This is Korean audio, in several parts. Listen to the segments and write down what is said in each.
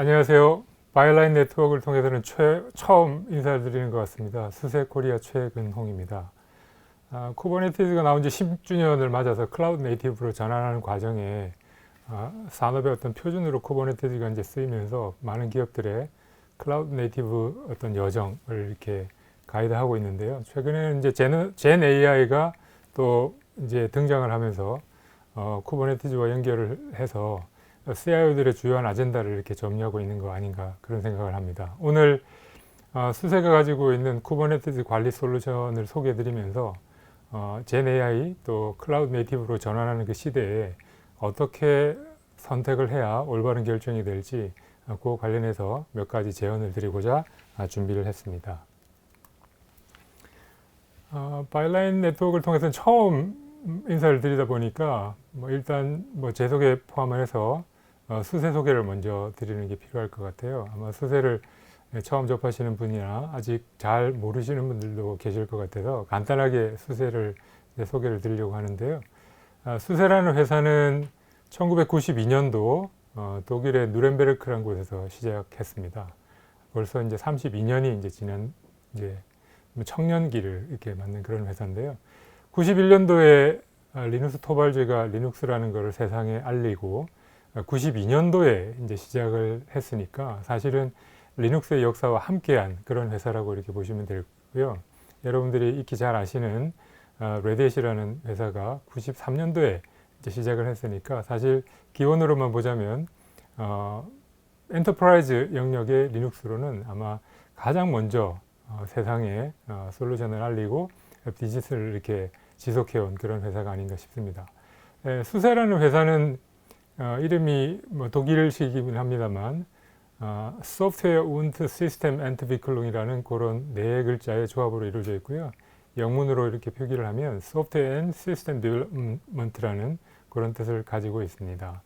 안녕하세요. 바이라인 네트워크를 통해서는 최, 처음 인사드리는 것 같습니다. 수세 코리아 최근홍입니다. 아, 쿠버네티스가 나온 지 10주년을 맞아서 클라우드 네이티브로 전환하는 과정에 아, 산업의 어떤 표준으로 쿠버네티스가 이제 쓰이면서 많은 기업들의 클라우드 네이티브 어떤 여정을 이렇게 가이드하고 있는데요. 최근에는 이제 젠, 젠 AI가 또 이제 등장을 하면서 어, 쿠버네티즈와 연결을 해서 CIO들의 주요한 아젠다를 이렇게 정리하고 있는 거 아닌가 그런 생각을 합니다. 오늘 어, 수세가 가지고 있는 쿠버네티즈 관리 솔루션을 소개해드리면서 어, 젠 AI 또 클라우드 네이티브로 전환하는 그 시대에 어떻게 선택을 해야 올바른 결정이 될지 어, 그 관련해서 몇 가지 제언을 드리고자 아, 준비를 했습니다. 어, 바이라인 네트워크를 통해서는 처음 인사를 드리다 보니까 뭐 일단 뭐 제 소개 포함을 해서 어, 수세 소개를 먼저 드리는 게 필요할 것 같아요. 아마 수세를 처음 접하시는 분이나 아직 잘 모르시는 분들도 계실 것 같아서 간단하게 수세를 소개를 드리려고 하는데요. 아, 수세라는 회사는 1992년도 어, 독일의 누렌베르크라는 곳에서 시작했습니다. 벌써 이제 32년이 이제 지난 이제 청년기를 이렇게 맞는 그런 회사인데요. 91년도에 아, 리눅스 토발즈가 리눅스라는 것을 세상에 알리고 92년도에 이제 시작을 했으니까 사실은 리눅스의 역사와 함께한 그런 회사라고 이렇게 보시면 되고요. 여러분들이 익히 잘 아시는 레드햇이라는 회사가 93년도에 이제 시작을 했으니까 사실 기원으로만 보자면 어, 엔터프라이즈 영역의 리눅스로는 아마 가장 먼저 어, 세상에 어, 솔루션을 알리고 디지털을 이렇게 지속해온 그런 회사가 아닌가 싶습니다. 에, 수세라는 회사는 어, 이름이 뭐 독일식이긴 합니다만 어, 소프트웨어 운트 시스템 엔트비클롱이라는 그런 네 글자의 조합으로 이루어져 있고요. 영문으로 이렇게 표기를 하면 소프트웨어 앤 시스템 디벨롭먼트라는 그런 뜻을 가지고 있습니다.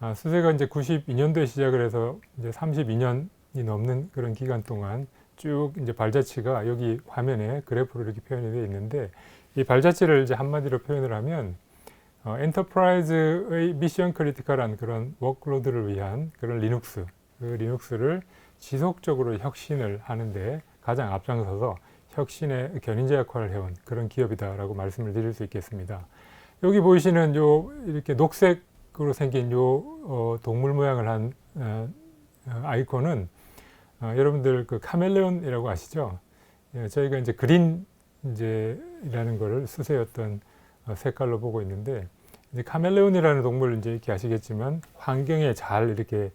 아, 수세가 이제 92년도에 시작을 해서 이제 32년이 넘는 그런 기간 동안 쭉 이제 발자취가 여기 화면에 그래프로 이렇게 표현이 되어 있는데 이 발자취를 이제 한마디로 표현을 하면 어, 엔터프라이즈의 미션 크리티컬한 그런 워크로드를 위한 그런 리눅스, 그 리눅스를 지속적으로 혁신을 하는데 가장 앞장서서 혁신의 견인자 역할을 해온 그런 기업이다라고 말씀을 드릴 수 있겠습니다. 여기 보이시는 요 이렇게 녹색으로 생긴 요 어, 동물 모양을 한 어, 어 아이콘은 어, 여러분들 그 카멜레온이라고 아시죠? 예, 저희가 이제 그린 이제라는 거를 수세였던 어, 색깔로 보고 있는데 이제 카멜레온이라는 동물 이제 이렇게 아시겠지만 환경에 잘 이렇게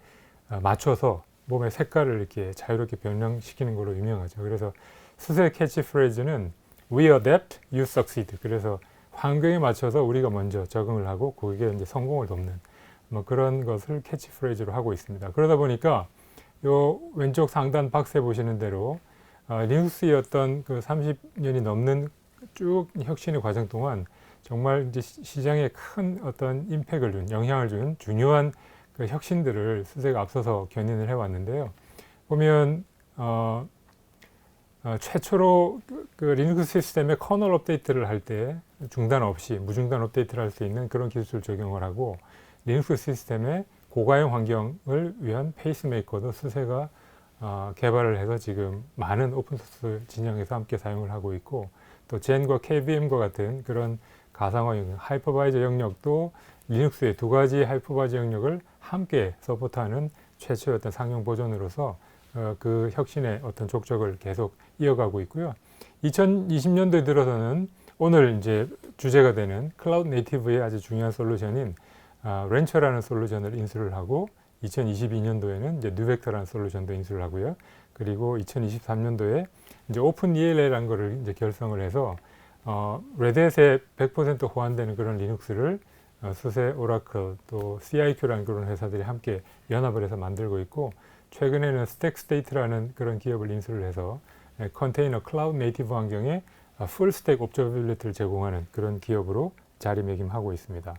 어, 맞춰서 몸의 색깔을 이렇게 자유롭게 변형시키는 걸로 유명하죠. 그래서 수세 캐치 프레이즈는 We adapt, you succeed. 그래서 환경에 맞춰서 우리가 먼저 적응을 하고 그게 이제 성공을 돕는 뭐 그런 것을 캐치 프레이즈로 하고 있습니다. 그러다 보니까 요 왼쪽 상단 박스에 보시는 대로 어, 리눅스의 어떤 그 30년이 넘는 쭉 혁신의 과정 동안 정말 이제 시장에 큰 어떤 임팩을 준, 영향을 준 중요한 그 혁신들을 수세가 앞서서 견인을 해왔는데요. 보면 어, 어, 최초로 그, 그 리눅스 시스템의 커널 업데이트를 할 때 중단 없이 무중단 업데이트를 할 수 있는 그런 기술을 적용을 하고 리눅스 시스템의 고가형 환경을 위한 페이스메이커도 수세가 어, 개발을 해서 지금 많은 오픈소스 진영에서 함께 사용을 하고 있고 또 젠과 KVM과 같은 그런 가상화 영역, 하이퍼바이저 영역도 리눅스의 두 가지 하이퍼바이저 영역을 함께 서포트하는 최초의 어떤 상용 버전으로서 어, 그 혁신의 어떤 족적을 계속 이어가고 있고요. 2020년도에 들어서는 오늘 이제 주제가 되는 클라우드 네이티브의 아주 중요한 솔루션인 아, 렌처라는 솔루션을 인수를 하고 2022년도에는 이제 뉴벡터라는 솔루션도 인수를 하고요. 그리고 2023년도에 이제 오픈 ELA라는 거를 이제 결성을 해서 어, 레드햇에 100% 호환되는 그런 리눅스를 어, 수세, 오라클, 또 CIQ라는 그런 회사들이 함께 연합을 해서 만들고 있고 최근에는 스택스테이트라는 그런 기업을 인수를 해서 에, 컨테이너 클라우드 네이티브 환경에 어, 풀 스택 옵저빌리티를 제공하는 그런 기업으로 자리매김하고 있습니다.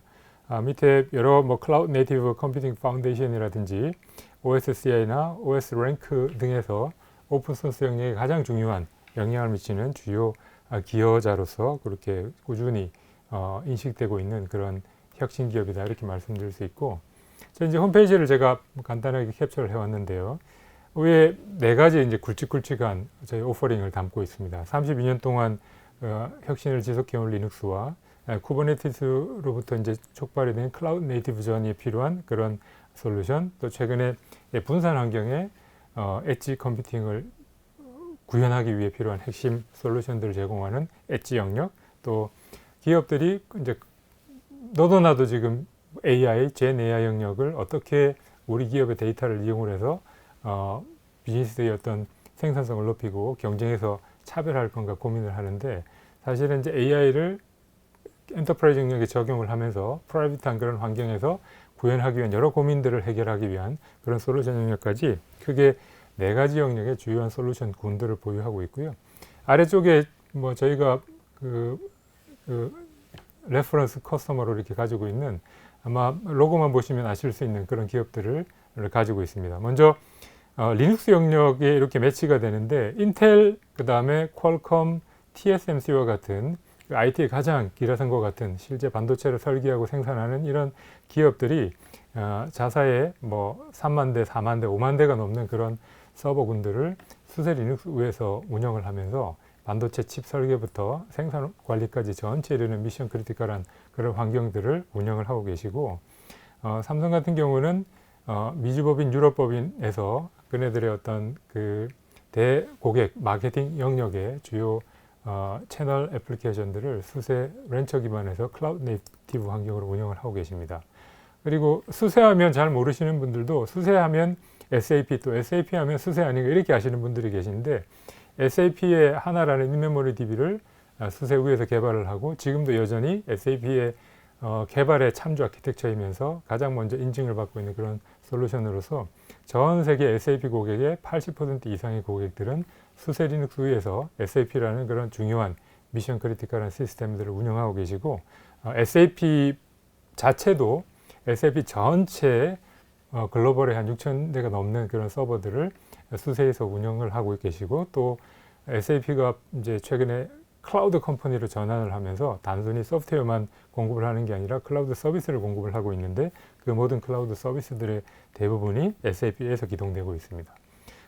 아, 밑에 여러 뭐 클라우드 네이티브 컴퓨팅 파운데이션이라든지 OSCI나 OS 랭크 등에서 오픈 소스 영역에 가장 중요한 영향을 미치는 주요 아, 기여자로서 그렇게 꾸준히 어, 인식되고 있는 그런 혁신 기업이다 이렇게 말씀드릴 수 있고 자, 이제 홈페이지를 제가 간단하게 캡처를 해왔는데요. 위에 네 가지 이제 굵직굵직한 저희 오퍼링을 담고 있습니다. 32년 동안 어, 혁신을 지속해온 리눅스와 에, 쿠버네티스로부터 이제 촉발이 된 클라우드 네이티브 전이 필요한 그런 솔루션, 또 최근에 예, 분산 환경에 어, 엣지 컴퓨팅을 구현하기 위해 필요한 핵심 솔루션들을 제공하는 엣지 영역, 또 기업들이 이제 너도 나도 지금 AI, 젠 AI 영역을 어떻게 우리 기업의 데이터를 이용을 해서 어, 비즈니스의 어떤 생산성을 높이고 경쟁에서 차별할 건가 고민을 하는데 사실은 이제 AI를 엔터프라이즈 영역에 적용을 하면서 프라이빗한 그런 환경에서 구현하기 위한 여러 고민들을 해결하기 위한 그런 솔루션 영역까지 크게 네 가지 영역의 주요한 솔루션 군들을 보유하고 있고요. 아래쪽에 뭐 저희가 그, 그 레퍼런스 커스터머로 이렇게 가지고 있는 아마 로고만 보시면 아실 수 있는 그런 기업들을 가지고 있습니다. 먼저 어, 리눅스 영역에 이렇게 매치가 되는데 인텔 그 다음에 퀄컴, TSMC와 같은 그 IT의 가장 기라성과 같은 실제 반도체를 설계하고 생산하는 이런 기업들이 어, 자사의 뭐 3만 대, 4만 대, 5만 대가 넘는 그런 서버 군들을 수세 리눅스 위에서 운영을 하면서 반도체 칩 설계부터 생산 관리까지 전체 이르는 미션 크리티컬한 그런 환경들을 운영을 하고 계시고 어, 삼성 같은 경우는 어, 미주법인 유럽법인에서 그네들의 어떤 그 대고객 마케팅 영역의 주요 어, 채널 애플리케이션들을 수세 렌처 기반에서 클라우드 네이티브 환경으로 운영을 하고 계십니다. 그리고 수세하면 잘 모르시는 분들도 수세하면 SAP 또 SAP 하면 수세 아닌가 이렇게 아시는 분들이 계신데 SAP의 하나라는 인메모리 DB를 어, 수세 위에서 개발을 하고 지금도 여전히 SAP의 어, 개발에 참조 아키텍처이면서 가장 먼저 인증을 받고 있는 그런 솔루션으로서 전 세계 SAP 고객의 80% 이상의 고객들은 수세 리눅스 위에서 SAP라는 그런 중요한 미션 크리티컬한 시스템들을 운영하고 계시고 어, SAP 자체도 SAP 전체 어, 글로벌에 한 6천 대가 넘는 그런 서버들을 수세에서 운영을 하고 계시고 또 SAP가 이제 최근에 클라우드 컴퍼니로 전환을 하면서 단순히 소프트웨어만 공급을 하는 게 아니라 클라우드 서비스를 공급을 하고 있는데 그 모든 클라우드 서비스들의 대부분이 SAP에서 기동되고 있습니다.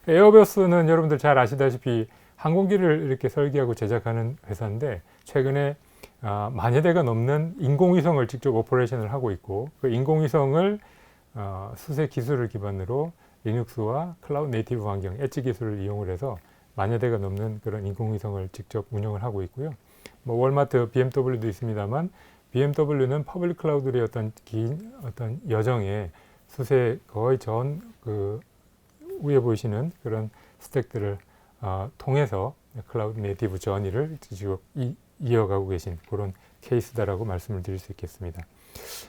에어버스는 여러분들 잘 아시다시피 항공기를 이렇게 설계하고 제작하는 회사인데 최근에 어, 만여 대가 넘는 인공위성을 직접 오퍼레이션을 하고 있고 그 인공위성을 어, 수세 기술을 기반으로 리눅스와 클라우드 네이티브 환경, 엣지 기술을 이용을 해서 만여 대가 넘는 그런 인공위성을 직접 운영을 하고 있고요. 뭐 월마트, BMW도 있습니다만 BMW는 퍼블릭 클라우드의 어떤 긴 어떤 여정에 수세 거의 전 그 위에 보이시는 그런 스택들을 어, 통해서 클라우드 네이티브 전이를 지금 이, 이어가고 계신 그런 케이스다라고 말씀을 드릴 수 있겠습니다.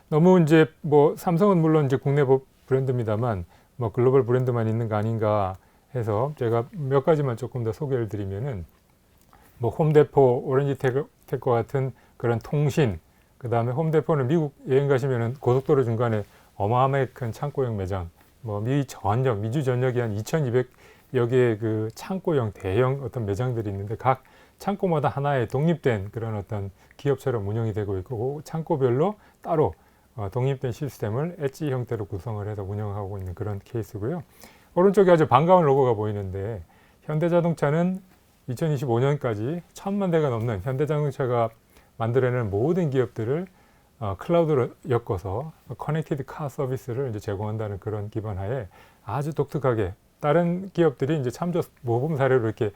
너무 이제 뭐 삼성은 물론 이제 국내 브랜드입니다만 뭐 글로벌 브랜드만 있는 거 아닌가 해서 제가 몇 가지만 조금 더 소개를 드리면은 뭐 홈데포, 오렌지 테크 같은 그런 통신, 그 다음에 홈데포는 미국 여행 가시면은 고속도로 중간에 어마어마하게 큰 창고형 매장, 뭐 미 전역, 미주 전역이 한 2,200여 개의 그 창고형 대형 어떤 매장들이 있는데 각 창고마다 하나의 독립된 그런 어떤 기업처럼 운영이 되고 있고 그 창고별로 따로 어, 독립된 시스템을 엣지 형태로 구성을 해서 운영하고 있는 그런 케이스고요. 오른쪽에 아주 반가운 로고가 보이는데 현대자동차는 2025년까지 천만 대가 넘는 현대자동차가 만들어내는 모든 기업들을 어, 클라우드로 엮어서 커넥티드 카 서비스를 이제 제공한다는 그런 기반 하에 아주 독특하게 다른 기업들이 이제 참조 모범 사례로 이렇게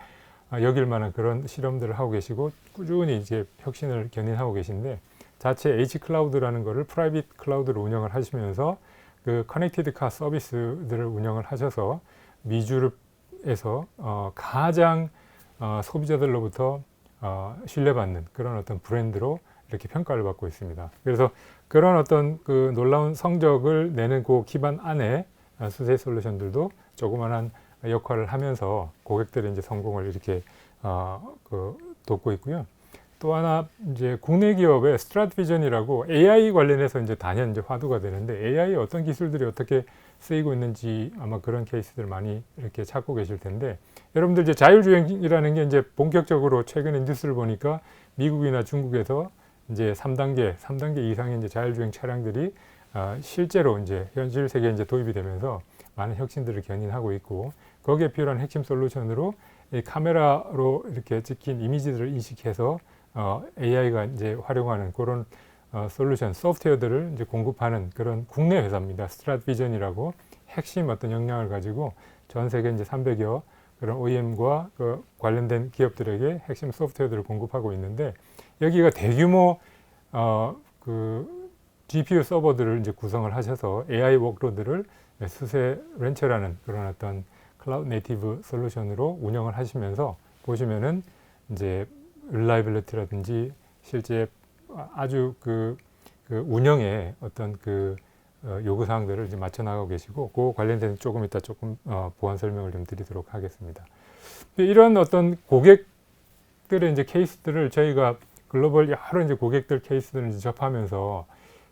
어, 여길 만한 그런 실험들을 하고 계시고 꾸준히 이제 혁신을 견인하고 계신데 자체 H 클라우드라는 거를 프라이빗 클라우드로 운영을 하시면서 그 커넥티드 카 서비스들을 운영을 하셔서 미주에서 어, 가장 어, 소비자들로부터 어, 신뢰받는 그런 어떤 브랜드로 이렇게 평가를 받고 있습니다. 그래서 그런 어떤 그 놀라운 성적을 내는 그 기반 안에 어, 수세 솔루션들도 조그만한 역할을 하면서 고객들의 이제 성공을 이렇게 어, 그 돕고 있고요. 또 하나 이제 국내 기업의 스트라트비전이라고 AI 관련해서 이제 단연 이제 화두가 되는데 AI 어떤 기술들이 어떻게 쓰이고 있는지 아마 그런 케이스들 많이 이렇게 찾고 계실 텐데 여러분들 이제 자율주행이라는 게 이제 본격적으로 최근에 뉴스를 보니까 미국이나 중국에서 이제 3단계, 3단계 이상의 이제 자율주행 차량들이 어, 실제로 이제 현실 세계에 이제 도입이 되면서 많은 혁신들을 견인하고 있고 거기에 필요한 핵심 솔루션으로 이 카메라로 이렇게 찍힌 이미지들을 인식해서 어, AI가 이제 활용하는 그런 어, 솔루션 소프트웨어들을 이제 공급하는 그런 국내 회사입니다. 스트라트비전이라고 핵심 어떤 역량을 가지고 전 세계 이제 300여 그런 OEM과 그 관련된 기업들에게 핵심 소프트웨어들을 공급하고 있는데 여기가 대규모 어, 그 GPU 서버들을 이제 구성을 하셔서 AI 워크로드를 수세 렌처라는 그런 어떤 클라우드 네이티브 솔루션으로 운영을 하시면서 보시면은 이제 릴라이빌리티라든지 실제 아주 그, 그 운영에 어떤 그 어, 요구 사항들을 이제 맞춰 나가고 계시고 그 관련된 조금 이따 조금 어, 보완 설명을 좀 드리도록 하겠습니다. 이런 어떤 고객들의 이제 케이스들을 저희가 글로벌 여러 이제 고객들 케이스들을 이제 접하면서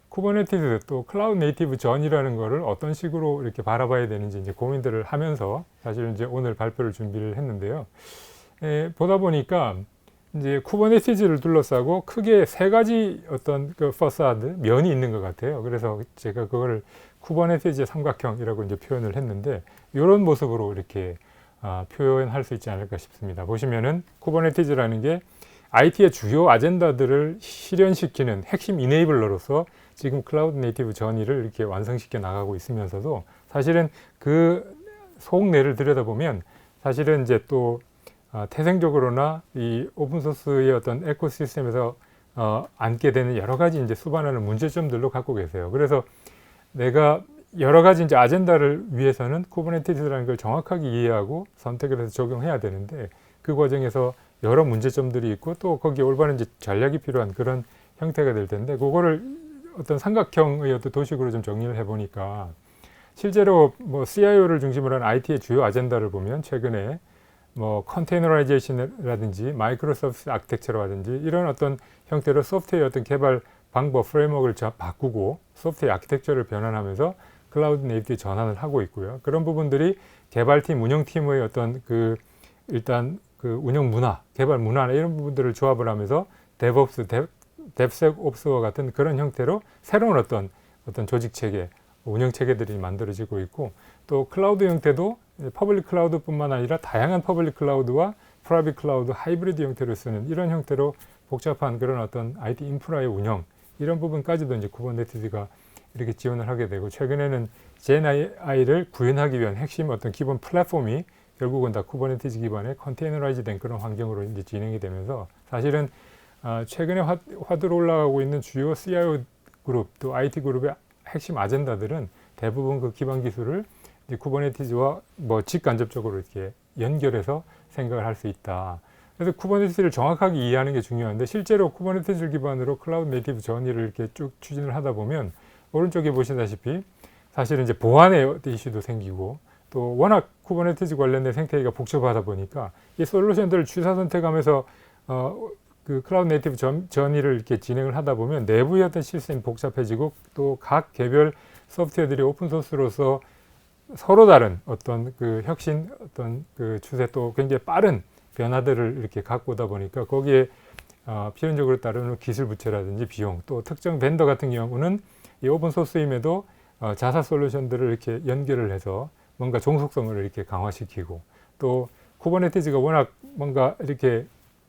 쿠버네티스 또 클라우드 네이티브 전이라는 거를 어떤 식으로 이렇게 바라봐야 되는지 이제 고민들을 하면서 사실 이제 오늘 발표를 준비를 했는데요. 에, 보다 보니까 이제 쿠버네티즈를 둘러싸고 크게 세 가지 어떤 그 퍼사드 면이 있는 것 같아요. 그래서 제가 그거를 쿠버네티즈 삼각형이라고 이제 표현을 했는데 이런 모습으로 이렇게 아, 표현할 수 있지 않을까 싶습니다. 보시면은 쿠버네티즈라는 게 IT의 주요 아젠다들을 실현시키는 핵심 이네이블러로서 지금 클라우드 네이티브 전이를 이렇게 완성시켜 나가고 있으면서도 사실은 그 속내를 들여다보면 사실은 이제 또 어, 태생적으로나 이 오픈소스의 어떤 에코시스템에서 어, 안게 되는 여러 가지 이제 수반하는 문제점들로 갖고 계세요. 그래서 내가 여러 가지 이제 아젠다를 위해서는 쿠버네티스라는 걸 정확하게 이해하고 선택을 해서 적용해야 되는데 그 과정에서 여러 문제점들이 있고 또 거기에 올바른 이제 전략이 필요한 그런 형태가 될 텐데 그거를 어떤 삼각형의 어떤 도식으로 좀 정리를 해보니까 실제로 뭐 CIO를 중심으로 한 IT의 주요 아젠다를 보면 최근에 뭐 컨테이너라이제이션이라든지 마이크로 서비스 아키텍처라든지 이런 어떤 형태로 소프트웨어 어떤 개발 방법 프레임워크를 바꾸고 소프트웨어 아키텍처를 변환하면서 클라우드 네이티브 전환을 하고 있고요. 그런 부분들이 개발팀, 운영팀의 어떤 그 일단 그 운영 문화, 개발 문화 이런 부분들을 조합을 하면서 데브옵스, 뎁섹옵스와 같은 그런 형태로 새로운 어떤 어떤 조직 체계, 운영 체계들이 만들어지고 있고 또 클라우드 형태도 퍼블릭 클라우드뿐만 아니라 다양한 퍼블릭 클라우드와 프라이빗 클라우드 하이브리드 형태로 쓰는 이런 형태로 복잡한 그런 어떤 IT 인프라의 운영 이런 부분까지도 이제 쿠버네티스가 이렇게 지원을 하게 되고 최근에는 젠 AI를 구현하기 위한 핵심 어떤 기본 플랫폼이 결국은 다 쿠버네티스 기반의 컨테이너라이즈된 그런 환경으로 이제 진행이 되면서 사실은 아, 최근에 화, 화두로 올라가고 있는 주요 CIO 그룹 또 IT 그룹의 핵심 아젠다들은 대부분 그 기반 기술을 쿠버네티즈와 뭐 직간접적으로 이렇게 연결해서 생각을 할 수 있다. 그래서 쿠버네티즈를 정확하게 이해하는 게 중요한데 실제로 쿠버네티즈를 기반으로 클라우드 네이티브 전이를 이렇게 쭉 추진을 하다 보면 오른쪽에 보시다시피 사실은 이제 보안의 이슈도 생기고 또 워낙 쿠버네티즈 관련된 생태계가 복잡하다 보니까 이 솔루션들을 취사 선택하면서 어, 그 클라우드 네이티브 전, 전이를 이렇게 진행을 하다 보면 내부의 어떤 시스템이 복잡해지고 또 각 개별 소프트웨어들이 오픈 소스로서 서로 다른 어떤 그 혁신 어떤 그 추세 또 굉장히 빠른 변화들을 이렇게 갖고 오다 보니까 거기에 어, 필연적으로 따르는 기술 부채라든지 비용 또 특정 벤더 같은 경우는 이 오픈 소스임에도 어, 자사 솔루션들을 이렇게 연결을 해서 뭔가 종속성을 이렇게 강화시키고 또 쿠버네티즈가 워낙 뭔가 이렇게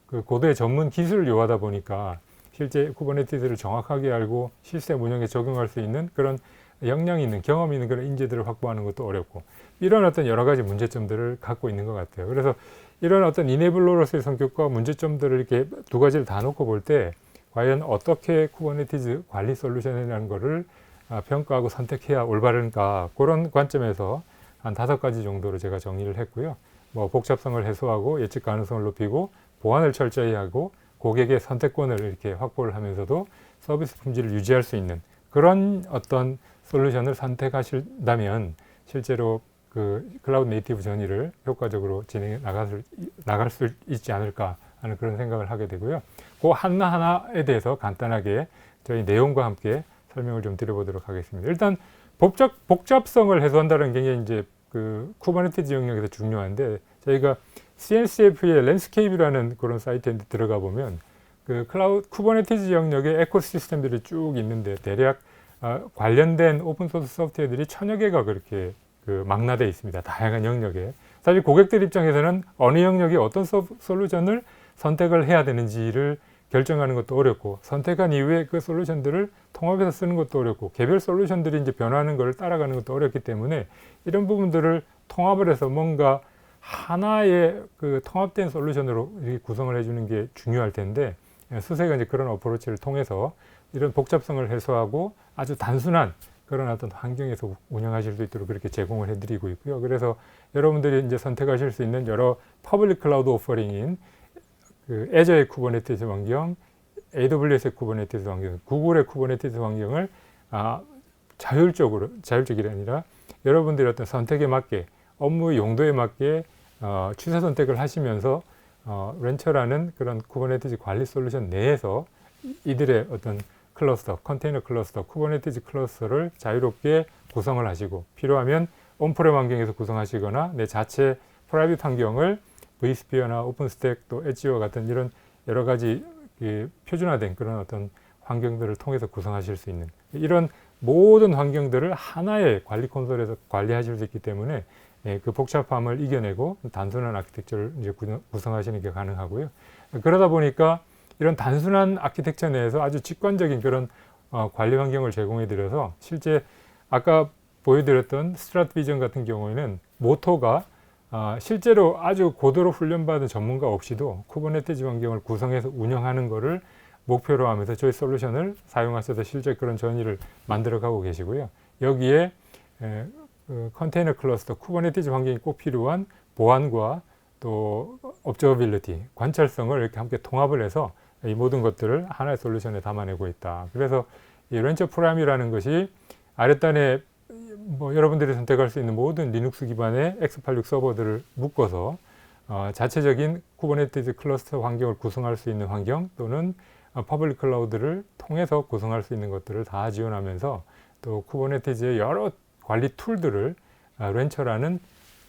그 고도의 전문 기술을 요하다 보니까 실제 쿠버네티스를 정확하게 알고 시스템 운영에 적용할 수 있는 그런 역량이 있는 경험 이 있는 그런 인재들을 확보하는 것도 어렵고 이런 어떤 여러 가지 문제점들을 갖고 있는 것 같아요. 그래서 이런 어떤 이네블러로서의 성격과 문제점들을 이렇게 두 가지를 다 놓고 볼 때 과연 어떻게 쿠버네티즈 관리 솔루션이라는 거를 아, 평가하고 선택해야 올바른가 그런 관점에서 한 다섯 가지 정도로 제가 정리를 했고요. 뭐 복잡성을 해소하고 예측 가능성을 높이고 보안을 철저히 하고 고객의 선택권을 이렇게 확보를 하면서도 서비스 품질을 유지할 수 있는 그런 어떤 솔루션을 선택하신다면 실제로 그 클라우드 네이티브 전이를 효과적으로 진행해 나갈, 나갈 수 있지 않을까 하는 그런 생각을 하게 되고요. 그 하나하나에 대해서 간단하게 저희 내용과 함께 설명을 좀 드려보도록 하겠습니다. 일단 복잡, 복잡성을 해소한다는 게 이제 그 쿠버네티즈 영역에서 중요한데 저희가 CNCF의 랜스케이프라는 그런 사이트에 들어가 보면 그 클라우드 쿠버네티즈 영역의 에코시스템들이 쭉 있는데 대략 어, 관련된 오픈 소스 소프트웨어들이 천여 개가 그렇게 그 망라돼 있습니다. 다양한 영역에. 사실 고객들 입장에서는 어느 영역에 어떤 소, 솔루션을 선택을 해야 되는지를 결정하는 것도 어렵고 선택한 이후에 그 솔루션들을 통합해서 쓰는 것도 어렵고 개별 솔루션들이 이제 변화하는 것을 따라가는 것도 어렵기 때문에 이런 부분들을 통합을 해서 뭔가 하나의 그 통합된 솔루션으로 구성을 해주는 게 중요할 텐데 수세가 이제 그런 어프로치를 통해서 이런 복잡성을 해소하고 아주 단순한 그런 어떤 환경에서 운영하실 수 있도록 그렇게 제공을 해드리고 있고요. 그래서 여러분들이 이제 선택하실 수 있는 여러 퍼블릭 클라우드 오퍼링인 그 애저의 쿠버네티스 환경, AWS의 쿠버네티스 환경, 구글의 쿠버네티스 환경을 아, 자율적으로 자율적이 아니라 여러분들의 어떤 선택에 맞게 업무 용도에 맞게 어, 취사 선택을 하시면서 어, 렌처라는 그런 쿠버네티스 관리 솔루션 내에서 이들의 어떤 클러스터, 컨테이너 클러스터, 쿠버네티스 클러스터를 자유롭게 구성을 하시고 필요하면 온프렘 환경에서 구성하시거나 내 자체 프라이빗 환경을 vSphere나 오픈스택 또 엣지와 같은 이런 여러 가지 표준화된 그런 어떤 환경들을 통해서 구성하실 수 있는 이런 모든 환경들을 하나의 관리 콘솔에서 관리하실 수 있기 때문에 예, 그 복잡함을 이겨내고 단순한 아키텍처를 이제 구성하시는 게 가능하고요. 그러다 보니까 이런 단순한 아키텍처 내에서 아주 직관적인 그런 어, 관리 환경을 제공해 드려서 실제 아까 보여드렸던 스트라트 비전 같은 경우에는 모토가 어, 실제로 아주 고도로 훈련받은 전문가 없이도 쿠버네티즈 환경을 구성해서 운영하는 것을 목표로 하면서 저희 솔루션을 사용하셔서 실제 그런 전의를 만들어 가고 계시고요. 여기에 에, 그 컨테이너 클러스터 쿠버네티즈 환경이 꼭 필요한 보안과 또 업저빌리티 관찰성을 이렇게 함께 통합을 해서 이 모든 것들을 하나의 솔루션에 담아내고 있다. 그래서 이 렌처 프라임이라는 것이 아랫단에 뭐 여러분들이 선택할 수 있는 모든 리눅스 기반의 x86 서버들을 묶어서 어, 자체적인 쿠버네티즈 클러스터 환경을 구성할 수 있는 환경 또는 어, 퍼블릭 클라우드를 통해서 구성할 수 있는 것들을 다 지원하면서 또 쿠버네티즈의 여러 관리 툴들을 어, 렌처라는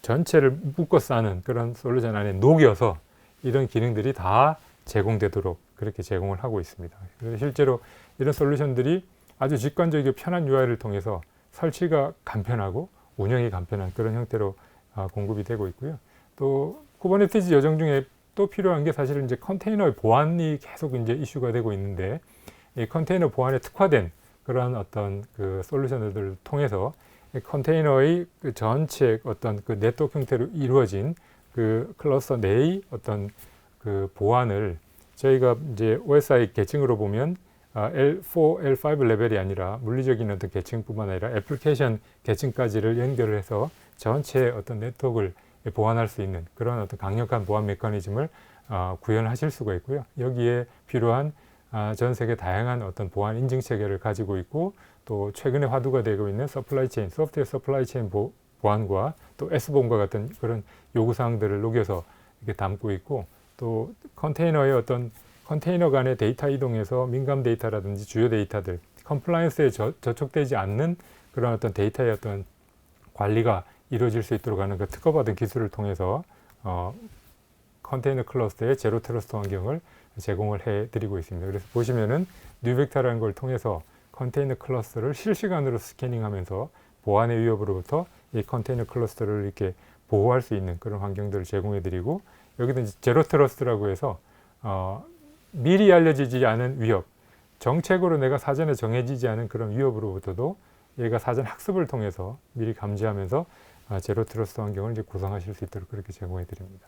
전체를 묶어 싸는 그런 솔루션 안에 녹여서 이런 기능들이 다 제공되도록 그렇게 제공을 하고 있습니다. 그래서 실제로 이런 솔루션들이 아주 직관적이고 편한 UI를 통해서 설치가 간편하고 운영이 간편한 그런 형태로 아, 공급이 되고 있고요. 또 쿠버네티즈 여정 중에 또 필요한 게 사실은 이제 컨테이너의 보안이 계속 이제 이슈가 되고 있는데 이 컨테이너 보안에 특화된 그런 어떤 그 솔루션들을 통해서 컨테이너의 그 전체 어떤 그 네트워크 형태로 이루어진 그 클러스터 내의 어떤 그 보안을 저희가 이제 OSI 계층으로 보면 L4, L5 레벨이 아니라 물리적인 어떤 계층뿐만 아니라 애플리케이션 계층까지를 연결을 해서 전체 어떤 네트워크를 보완할 수 있는 그런 어떤 강력한 보안 메커니즘을 어, 구현하실 수가 있고요. 여기에 필요한 아, 전 세계 다양한 어떤 보안 인증 체계를 가지고 있고 또 최근에 화두가 되고 있는 서플라이 체인, 소프트웨어 서플라이 체인 보, 보안과 또 S본과 같은 그런 요구 사항들을 녹여서 이렇게 담고 있고 또 컨테이너의 어떤 컨테이너 간의 데이터 이동에서 민감 데이터라든지 주요 데이터들, 컴플라이언스에 저, 저촉되지 않는 그런 어떤 데이터의 어떤 관리가 이루어질 수 있도록 하는 그 특허받은 기술을 통해서 어, 컨테이너 클러스터의 제로 트러스트 환경을 제공을 해드리고 있습니다. 그래서 보시면은 뉴벡터라는 걸 통해서 컨테이너 클러스터를 실시간으로 스캐닝하면서 보안의 위협으로부터 이 컨테이너 클러스터를 이렇게 보호할 수 있는 그런 환경들을 제공해드리고 이제 제로 트러스트라고 해서 어, 미리 알려지지 않은 위협, 정책으로 내가 사전에 정해지지 않은 그런 위협으로부터도 얘가 사전 학습을 통해서 미리 감지하면서 아, 제로 트러스트 환경을 이제 구성하실 수 있도록 그렇게 제공해 드립니다.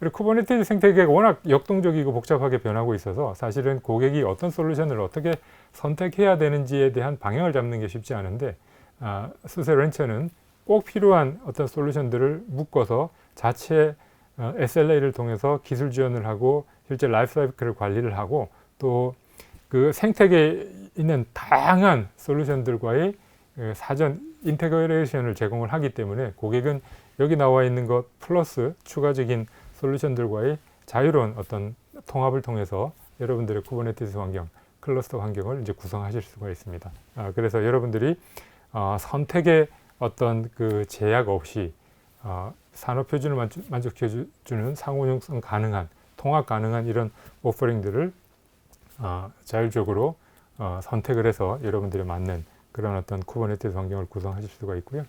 그리고 쿠버네티스 생태계가 워낙 역동적이고 복잡하게 변하고 있어서 사실은 고객이 어떤 솔루션을 어떻게 선택해야 되는지에 대한 방향을 잡는 게 쉽지 않은데 아, 수세 렌처는 꼭 필요한 어떤 솔루션들을 묶어서 자체 어, SLA를 통해서 기술 지원을 하고 실제 라이프 사이클을 관리를 하고 또 그 생태계에 있는 다양한 솔루션들과의 그 사전 인테그레이션을 제공을 하기 때문에 고객은 여기 나와 있는 것 플러스 추가적인 솔루션들과의 자유로운 어떤 통합을 통해서 여러분들의 쿠버네티스 환경, 클러스터 환경을 이제 구성하실 수가 있습니다. 아, 그래서 여러분들이 어, 선택의 어떤 그 제약 없이 어, 산업 표준을 만족, 해 주는 상호용성 가능한 통합 가능한 이런 오퍼링들을 어, 자율적으로 어, 선택을 해서 여러분들이 맞는 그런 어떤 쿠버네티스 환경을 구성하실 수가 있고요.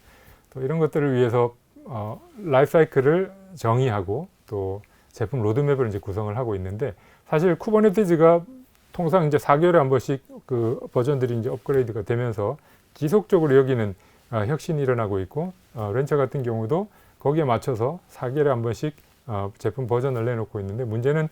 또 이런 것들을 위해서 어, 라이프 사이클을 정의하고 또 제품 로드맵을 이제 구성을 하고 있는데 사실 쿠버네티즈가 통상 이제 4개월에 한 번씩 그 버전들이 이제 업그레이드가 되면서 지속적으로 여기는 어, 혁신이 일어나고 있고 어, 렌처 같은 경우도 거기에 맞춰서 4개월에 한 번씩 어, 제품 버전을 내놓고 있는데 문제는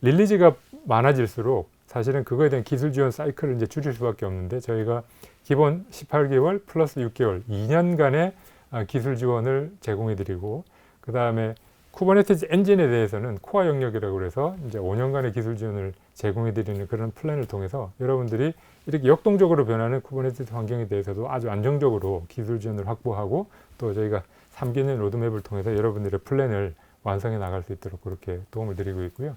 릴리즈가 많아질수록 사실은 그거에 대한 기술 지원 사이클을 이제 줄일 수밖에 없는데 저희가 기본 18개월 플러스 6개월 2년간의 아, 기술 지원을 제공해 드리고 그 다음에 쿠버네티즈 엔진에 대해서는 코어 영역이라고 그래서 이제 5년간의 기술 지원을 제공해 드리는 그런 플랜을 통해서 여러분들이 이렇게 역동적으로 변하는 쿠버네티즈 환경에 대해서도 아주 안정적으로 기술 지원을 확보하고 또 저희가 3개년 로드맵을 통해서 여러분들의 플랜을 완성해 나갈 수 있도록 그렇게 도움을 드리고 있고요.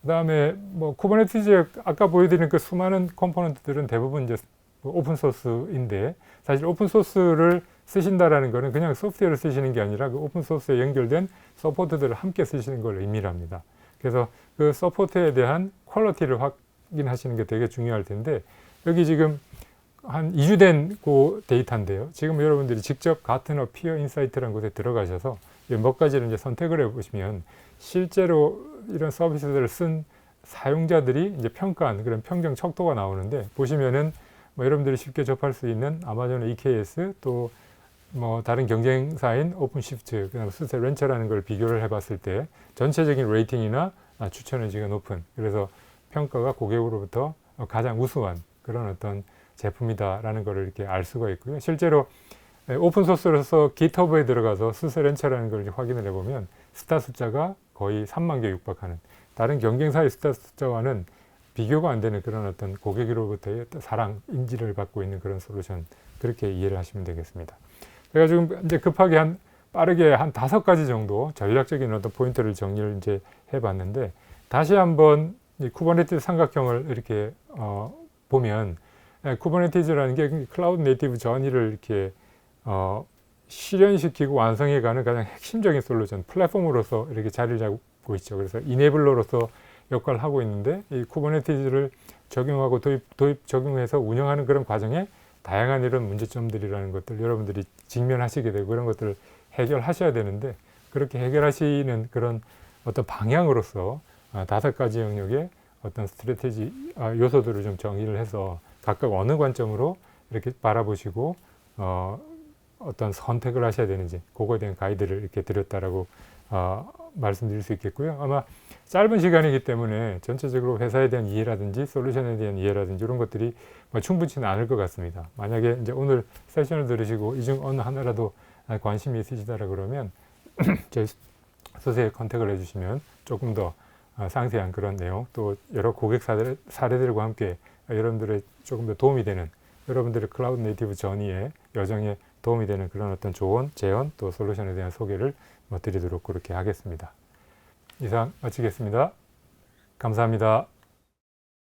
그 다음에 뭐 쿠버네티즈 아까 보여드린 그 수많은 컴포넌트들은 대부분 이제 오픈 소스인데 사실 오픈 소스를 쓰신다라는 거는 그냥 소프트웨어를 쓰시는 게 아니라 그 오픈 소스에 연결된 서포트들을 함께 쓰시는 걸 의미를 합니다. 그래서 그 서포트에 대한 퀄리티를 확인하시는 게 되게 중요할 텐데 여기 지금 한 2주 된 그 데이터인데요. 지금 여러분들이 직접 가트너 피어 인사이트라는 곳에 들어가셔서 몇 가지를 이제 선택을 해 보시면 실제로 이런 서비스들을 쓴 사용자들이 이제 평가한 그런 평정 척도가 나오는데 보시면은 뭐 여러분들이 쉽게 접할 수 있는 아마존의 EKS 또 뭐 다른 경쟁사인 오픈시프트 그다음 수세 렌처라는 걸 비교를 해봤을 때 전체적인 레이팅이나 아, 추천 의지가 높은 그래서 평가가 고객으로부터 가장 우수한 그런 어떤 제품이다라는 것을 이렇게 알 수가 있고요. 실제로 오픈 소스로서 GitHub에 들어가서 수세 렌처라는 걸 확인을 해보면 스타 숫자가 거의 3만 개 육박하는 다른 경쟁사의 스타 숫자와는 비교가 안 되는 그런 어떤 고객으로부터의 사랑 인지를 받고 있는 그런 솔루션 그렇게 이해를 하시면 되겠습니다. 제가 지금 이제 급하게 한 빠르게 한 다섯 가지 정도 전략적인 어떤 포인트를 정리를 이제 해봤는데 다시 한번 이 쿠버네티즈 삼각형을 이렇게 어, 보면 예, 쿠버네티즈라는 게 클라우드 네이티브 전의를 이렇게 어, 실현시키고 완성해가는 가장 핵심적인 솔루션 플랫폼으로서 이렇게 자리를 잡고 있죠. 그래서 이네블러로서 역할을 하고 있는데 이 쿠버네티즈를 적용하고 도입, 도입 적용해서 운영하는 그런 과정에 다양한 이런 문제점들이라는 것들 여러분들이 직면하시게 되고 그런 것들을 해결하셔야 되는데 그렇게 해결하시는 그런 어떤 방향으로서 아, 다섯 가지 영역의 어떤 스트레테지 아, 요소들을 좀 정의를 해서 각각 어느 관점으로 이렇게 바라보시고 어, 어떤 선택을 하셔야 되는지 그거에 대한 가이드를 이렇게 드렸다라고 어, 말씀드릴 수 있겠고요. 아마 짧은 시간이기 때문에 전체적으로 회사에 대한 이해라든지 솔루션에 대한 이해라든지 이런 것들이 뭐 충분치는 않을 것 같습니다. 만약에 이제 오늘 세션을 들으시고 이 중 어느 하나라도 관심이 있으시다라 그러면 저희 소세에 컨택을 해주시면 조금 더 어, 상세한 그런 내용 또 여러 고객 사례, 사례들과 함께 여러분들의 조금 더 도움이 되는 여러분들의 클라우드 네이티브 전이의 여정에 도움이 되는 그런 어떤 조언, 제언 또 솔루션에 대한 소개를 뭐 드리도록 그렇게 하겠습니다. 이상 마치겠습니다. 감사합니다.